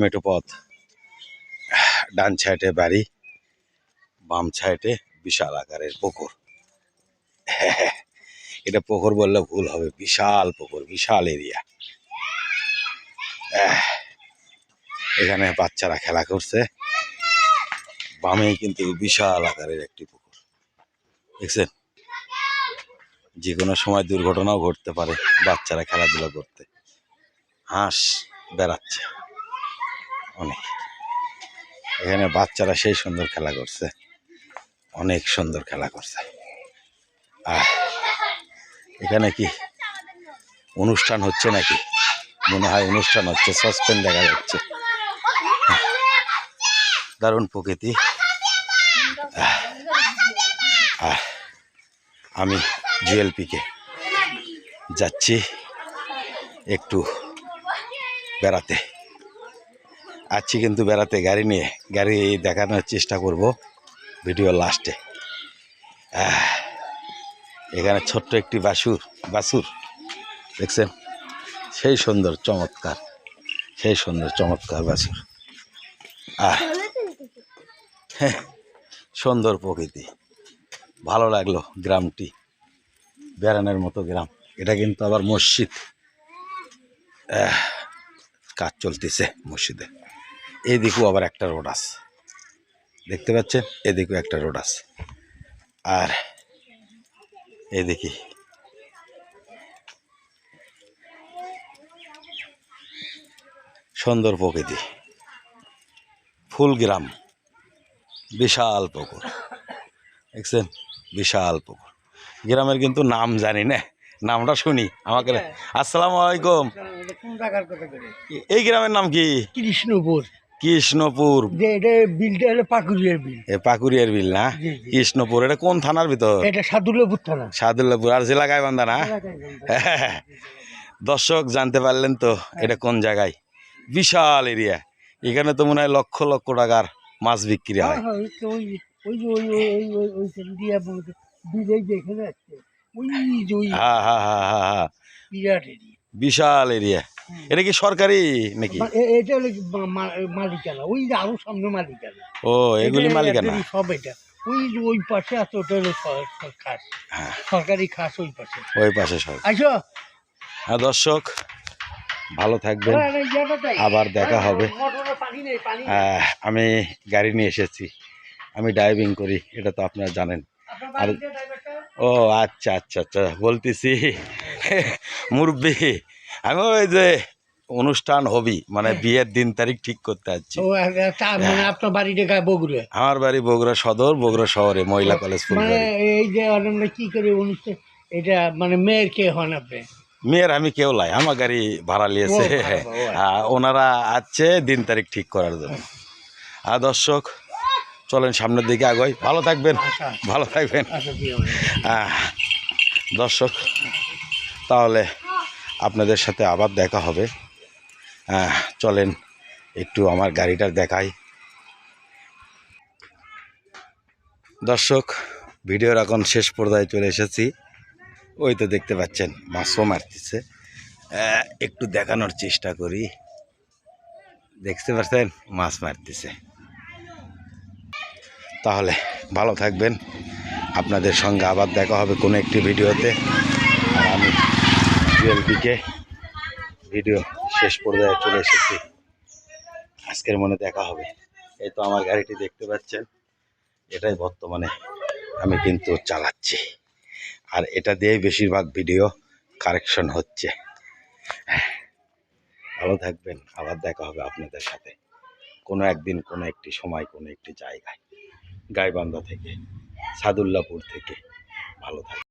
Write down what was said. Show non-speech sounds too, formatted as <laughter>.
মেটো পথ। ডান সাইডে বাড়ি, বাম সাইডে বিশাল আকারের পুকুর। এটা পুকুর বললে ভুল হবে, বিশাল পুকুর, বিশাল এরিয়া এখানে বাচ্চারা খেলা করছে। বামে কিন্তু বিশাল আকারের একটি পুকুর। দেখছেন? যে কোনো সময় দুর্ঘটনাও ঘটতে পারে বাচ্চারা খেলাধুলা করতে। হাঁস বেড়াচ্ছে। অনেক। এখানে বাচ্চারা সেই সুন্দর খেলা করছে। অনেক সুন্দর খেলা করছে। আর এখানে কি অনুষ্ঠান হচ্ছে নাকি? মনে হয় অনুষ্ঠান হচ্ছে সসপেন দেখা যাচ্ছে। দারুণ প্রকৃতি। আমি জিএলপিকে যাচ্ছি একটু বেড়াতে। আছি কিন্তু বেড়াতে গাড়ি নিয়ে গাড়ি দেখানোর চেষ্টা করব ভিডিও লাস্টে। এখানে ছোট্ট একটি বাসুর বাসুর দেখছেন? সেই সুন্দর চমৎকার সেই সুন্দর চমৎকার বাসুর। আহ হ্যাঁ, সুন্দর প্রকৃতি। ভালো লাগল গ্রামটি বেড়ানোর মতো গ্রাম। এটা কিন্তু আবার মসজিদ। কাজ চলতেছে মসজিদে। এদিকেও আবার একটা রোড আছে। দেখতে পাচ্ছেন? এদিকেও একটা রোড আছে। আর এদিকে সুন্দর প্রকৃতি। ফুল গ্রাম বিশাল পুকুর। দেখছেন? বিশাল পুকুর। গ্রামের কিন্তু নাম জানি না। নামটা শুনি। আমাকে আসসালামু আলাইকুম। এই গ্রামের নাম কি? কৃষ্ণপুর। কৃষ্ণপুর। যে এটা বিলটা হলো পাকুরিয়ার বিল। এ পাকুরিয়ার বিল না। কৃষ্ণপুর এটা কোন থানার ভিতর? এটা সাদুল্লাপুর থানা। সাদুল্লাপুর আর জেলা গাইবান্ধা না? দর্শক জানতে পারলেন তো এটা কোন জায়গায়? বিশাল এরিয়া। এখানে তো মনে হয় লক্ষ লক্ষ টাকার মাছ বিক্রি হয়। হ্যাঁ, হ্যাঁ, হ্যাঁ হ্যাঁ হ্যাঁ হ্যাঁ হ্যাঁ। বিশাল এরিয়া। এটা কি সরকারি নাকি? এটা হলো কি মা- মা- মালিকানা। ওই যে আরও সামনে মালিকানা। ও এগুলি মালিকানা। সব এটা। ওই ওই পাশে আছে ওটা খাস। হ্যাঁ। সরকারি খাস ওই পাশে। ওই পাশে সব আইসো হ্যাঁ দর্শক ভালো থাকবেন। হ্যাঁ। আবার দেখা হবে। আমি গাড়ি নিয়ে এসেছি। আমি ড্রাইভিং করি এটা তো আপনারা জানেন। আর- ও আচ্ছা আচ্ছা আচ্ছা বলতেছি <laughs> মুরব্বি। আমি ওই যে অনুষ্ঠান হবি মানে বিয়ের দিন তারিখ ঠিক করতে যাচ্ছি। আচ্ছা, মানে আপনার বাড়িতে গায়ে বগুড়ে? আমার বাড়ি বগুড়া সদর বগুড়া শহরে মহিলা কলেজ মানে এই যে আমরা কি করে অনুষ্ঠান এটা মানে মেয়ের কে হন আপনি? মেয়ের আমি কেউ লাই আমার গাড়ি ভাড়া নিয়েছে। আচ্ছা। ওনারা আছে দিন তারিখ ঠিক করার জন্য। আর দর্শক চলেন সামনের দিকে আগাই। ভালো থাকবেন আচ্ছা। ভালো থাকবেন। আচ্ছা আছে। দর্শক তাহলে আপনাদের সাথে আবার দেখা হবে। চলেন একটু আমার গাড়িটার দেখাই। দর্শক, ভিডিওর এখন শেষ পর্যায়ে চলে এসেছি। ওই তো দেখতে পাচ্ছেন, মাছও মারতেছে। একটু দেখানোর চেষ্টা করি। দেখতে পাচ্ছেন, মাছ মারতেছে। তাহলে ভালো থাকবেন। আপনাদের সঙ্গে আবার দেখা হবে কোনো একটি ভিডিওতে। আর আমি জুয়েলপিকে ভিডিও শেষ পর্যায়ে চলে এসেছি। আজকের মনে দেখা হবে। এই তো আমার গাড়িটি দেখতে পাচ্ছেন। এটাই বর্তমানে আমি কিন্তু চালাচ্ছি। আর এটা দিয়েই বেশিরভাগ ভিডিও কারেকশন হচ্ছে। ভালো থাকবেন। আবার দেখা হবে আপনাদের সাথে। কোনো একদিন, কোনো একটি সময়, কোনো একটি জায়গায়। গাইবান্ধা থেকে, সাদুল্লাপুর থেকে। ভালো থাকবেন।